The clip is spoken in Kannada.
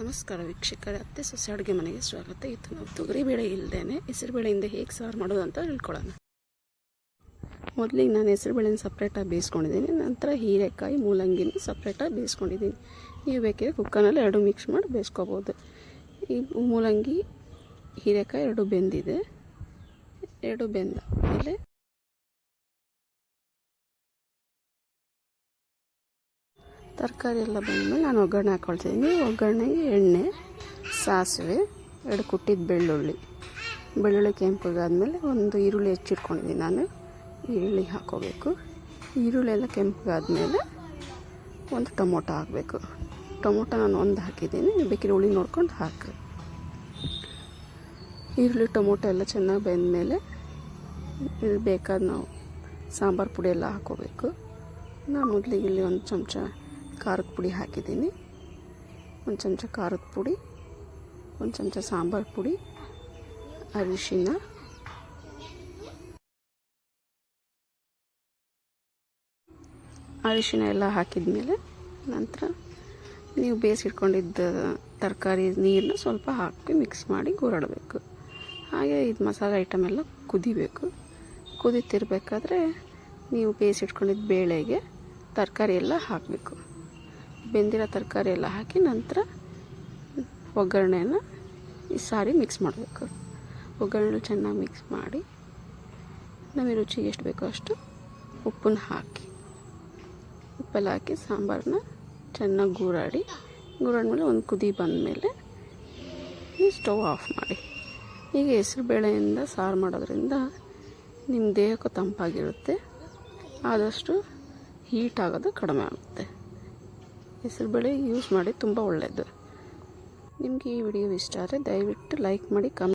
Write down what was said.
ನಮಸ್ಕಾರ ವೀಕ್ಷಕರ, ಅತ್ತೆ ಸೊಸೆ ಅಡುಗೆ ಮನೆಗೆ ಸ್ವಾಗತ. ಇತ್ತು ನಾವು ತೊಗರಿಬೇಳೆ ಇಲ್ಲದೇನೆ ಹೆಸರುಬೇಳೆಯಿಂದ ಹೇಗೆ ಸಾರು ಮಾಡೋದು ಅಂತ ಹೇಳ್ಕೊಳ್ಳೋಣ ಮೊದಲಿಗೆ ನಾನು ಹೆಸರುಬೇಳೆನ ಸಪ್ರೇಟಾಗಿ ಬೇಯಿಸ್ಕೊಂಡಿದ್ದೀನಿ. ನಂತರ ಹೀರೆಕಾಯಿ, ಮೂಲಂಗಿನ ಸಪ್ರೇಟಾಗಿ ಬೇಯಿಸ್ಕೊಂಡಿದ್ದೀನಿ. ನೀವು ಬೇಕಿದ್ರೆ ಕುಕ್ಕರ್ನಲ್ಲಿ ಎರಡು ಮಿಕ್ಸ್ ಮಾಡಿ ಬೇಯಿಸ್ಕೋಬೋದು. ಈ ಮೂಲಂಗಿ, ಹೀರೆಕಾಯಿ ಎರಡು ಬೆಂದಿದೆ. ಎರಡು ಬೆಂದ ಮೇಲೆ ತರಕಾರಿ ಎಲ್ಲ ಬಂದಮೇಲೆ ನಾನು ಒಗ್ಗರಣೆ ಹಾಕ್ಕೊಳ್ತಿದ್ದೀನಿ ಒಗ್ಗರಣೆಗೆ ಎಣ್ಣೆ, ಸಾಸಿವೆ, ಎರಡು ಕುಟ್ಟಿದ ಬೆಳ್ಳುಳ್ಳಿ. ಬೆಳ್ಳುಳ್ಳಿ ಕೆಂಪಗಾದ್ಮೇಲೆ ಒಂದು ಈರುಳ್ಳಿ ಹೆಚ್ಚಿಟ್ಕೊಂಡಿದ್ದೀನಿ ನಾನು. ಈರುಳ್ಳಿ ಹಾಕ್ಕೋಬೇಕು ಈರುಳ್ಳಿ ಎಲ್ಲ ಕೆಂಪಗಾದ್ಮೇಲೆ ಒಂದು ಟೊಮೊಟೊ ಹಾಕಬೇಕು. ಟೊಮೊಟೊ ನಾನು ಒಂದು ಹಾಕಿದ್ದೀನಿ. ಬೇಕಿರೋ ಹುಳಿ ನೋಡ್ಕೊಂಡು ಹಾಕಿ ಈರುಳ್ಳಿ, ಟೊಮೊಟೊ ಎಲ್ಲ ಚೆನ್ನಾಗಿ ಬೆಂದಮೇಲೆ ಬೇಕಾದ ನಾವು ಸಾಂಬಾರು ಪುಡಿ ಎಲ್ಲ ಹಾಕ್ಕೋಬೇಕು ನಾನು ಮೊದಲಿಗೆ ಇಲ್ಲಿ ಒಂದು ಚಮಚ ಖಾರದ ಪುಡಿ ಹಾಕಿದ್ದೀನಿ. ಒಂದು ಚಮಚ ಖಾರದ ಪುಡಿ, ಒಂದು ಚಮಚ ಸಾಂಬಾರು ಪುಡಿ, ಅರಿಶಿನ. ಅರಿಶಿನ ಎಲ್ಲ ಹಾಕಿದ ಮೇಲೆ ನಂತರ ನೀವು ಬೇಯಿಸಿಟ್ಕೊಂಡಿದ್ದ ತರಕಾರಿ ನೀರನ್ನ ಸ್ವಲ್ಪ ಹಾಕಿ ಮಿಕ್ಸ್ ಮಾಡಿ ಗೂರಾಡಬೇಕು. ಹಾಗೆ ಇದು ಮಸಾಲೆ ಐಟಮ್ ಎಲ್ಲ ಕುದಿಬೇಕು. ಕುದಿತಿರ್ಬೇಕಾದ್ರೆ ನೀವು ಬೇಯಿಸಿಟ್ಕೊಂಡಿದ್ದ ಬೇಳೆಗೆ ತರಕಾರಿ ಎಲ್ಲ ಹಾಕಬೇಕು. ಬೆಂದಿರೋ ತರಕಾರಿ ಎಲ್ಲ ಹಾಕಿ ನಂತರ ಒಗ್ಗರಣೆನ ಈ ಸಾರಿ ಮಿಕ್ಸ್ ಮಾಡಬೇಕು. ಒಗ್ಗರಣೆ ಚೆನ್ನಾಗಿ ಮಿಕ್ಸ್ ಮಾಡಿ ನಮಗೆ ರುಚಿಗೆ ಎಷ್ಟು ಬೇಕೋ ಅಷ್ಟು ಉಪ್ಪನ್ನ ಹಾಕಿ, ಉಪ್ಪೆಲ್ಲ ಹಾಕಿ ಸಾಂಬಾರನ್ನ ಚೆನ್ನಾಗಿ ಗೂರಾಡಿ ಗೂರಾಡ್ಮೇಲೆ ಒಂದು ಕುದಿ ಬಂದಮೇಲೆ ಸ್ಟವ್ ಆಫ್ ಮಾಡಿ. ಈಗ ಹೆಸ್ರು ಬೇಳೆಯಿಂದ ಸಾರು ಮಾಡೋದ್ರಿಂದ ನಿಮ್ಮ ದೇಹಕ್ಕೂ ತಂಪಾಗಿರುತ್ತೆ, ಆದಷ್ಟು ಹೀಟ್ ಆಗೋದು ಕಡಿಮೆ ಆಗುತ್ತೆ. ಹೆಸರುಬೇಳೆ ಯೂಸ್ ಮಾಡಿ ತುಂಬ ಒಳ್ಳೆಯದು ನಿಮಗೆ ಈ ವಿಡಿಯೋ ಇಷ್ಟ ಆದರೆ ದಯವಿಟ್ಟು ಲೈಕ್ ಮಾಡಿ ಕಮೆಂಟ್